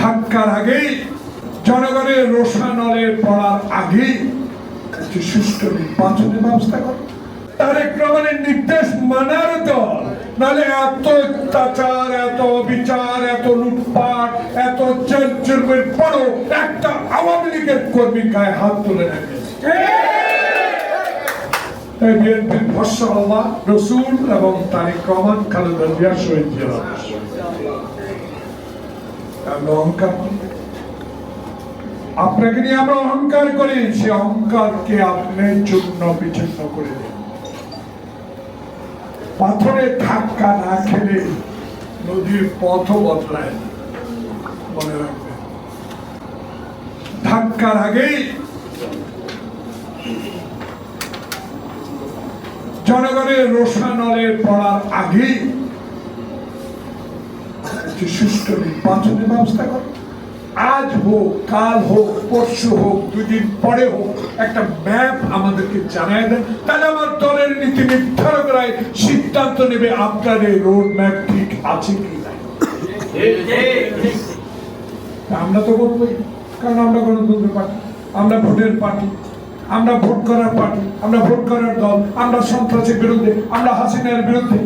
ধাক্কার আগেই জনগণের রোষানলে পড়ার আগেই একটি সুষ্ঠু নির্বাচনের ব্যবস্থা করো। তারেক রহমানের নির্দেশ মানার দল, নাহলে এত অত্যাচার, এত বিচার এত লুটপাট, এত জেল পরও একটা আওয়ামী লীগের কর্মী গায়ে হাত তুলে এই বিএনপির ভস্য আল্লাহ, রসুল এবং তারেক রহমান খালেদা জিয়া শহীদ জিয়া আমরা অহংকার করি। আপনাকে নিয়ে আমরা অহংকার করি, সে অহংকারকে আপনি চূর্ণ বিচ্ছিন্ন করে দেন। পাথরে ধাক্কা না খেলে নদীর পথ বদলায় মনে রাখবেন। ধাক্কার আগেই জনগণের রোষানলে পড়ার আগেই একটি সুষ্ঠু নির্বাচনের ব্যবস্থা করো। আজ হোক, কাল হোক, পরশু হোক, দুদিন পরে হোক, একটা ম্যাপ আমাদেরকে জানায় দেন। তাহলে আমার দলের নীতি নির্ধারকরাই সিদ্ধান্ত নেবে আপনার এই রোড ম্যাপ ঠিক আছে কি আমরা তো বলবোই, কারণ আমরা গণতন্ত্র পার্টি, আমরা ভোটের পার্টি, আমরা ভোট করার পার্টি, আমরা ভোট করার দল, আমরা সন্ত্রাসের বিরুদ্ধে, আমরা হাসিনার বিরুদ্ধে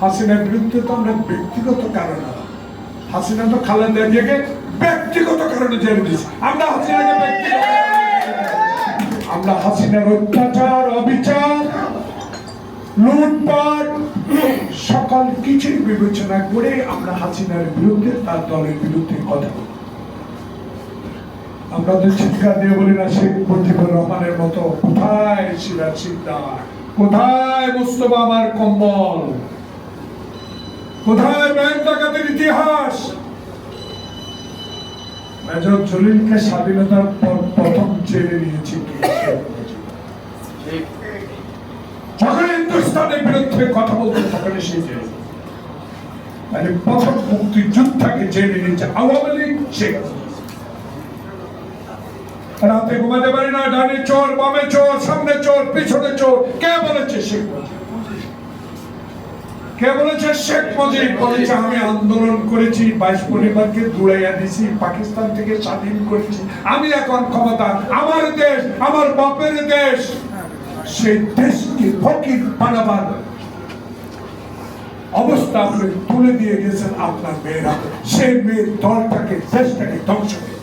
হাসিনার বিরুদ্ধে তো আমরা ব্যক্তিগত কারণে হাসিনা তো খালেদা জিয়াকে ব্যক্তিগত কারণে জেলে দিয়েছি। আমরা হাসিনাকে আমরা হাসিনার অত্যাচার, অবিচার, লুটপাট, সকল কিছুই বিবেচনা করে আমরা হাসিনার বিরুদ্ধে, তার দলের বিরুদ্ধে কথা বলি। আমরা তো চিৎকার দিয়ে বলি না, শেখ মুজিবুর রহমানের মতো, কোথায় সিরাজ সিকদার কোথায় মুস্তফা আমার কম্বল? কোথায় ব্যাংক ডাকাতের ইতিহাস? মেজর জলিলকে স্বাধীনতার পর প্রথম জেলে নিয়েছি। যখন হিন্দুস্তানের বিরুদ্ধে কথা বলতে তখন সেই জেলে। প্রথম মুক্তিযোদ্ধাকে জেলে নিয়েছে আওয়ামী লীগ রাতে ঘুমাতে পারি না, ডানে চোর, বামে চোর, সামনে চোর, পিছনে চোর, কে বলেছে শেখ মুজিব সেই দেশকে বানাবার অবস্থা আপনি তুলে দিয়ে গেছেন আপনার মেয়েরা। সেই মেয়ের দলটাকে, দেশটাকে ধ্বংস করে।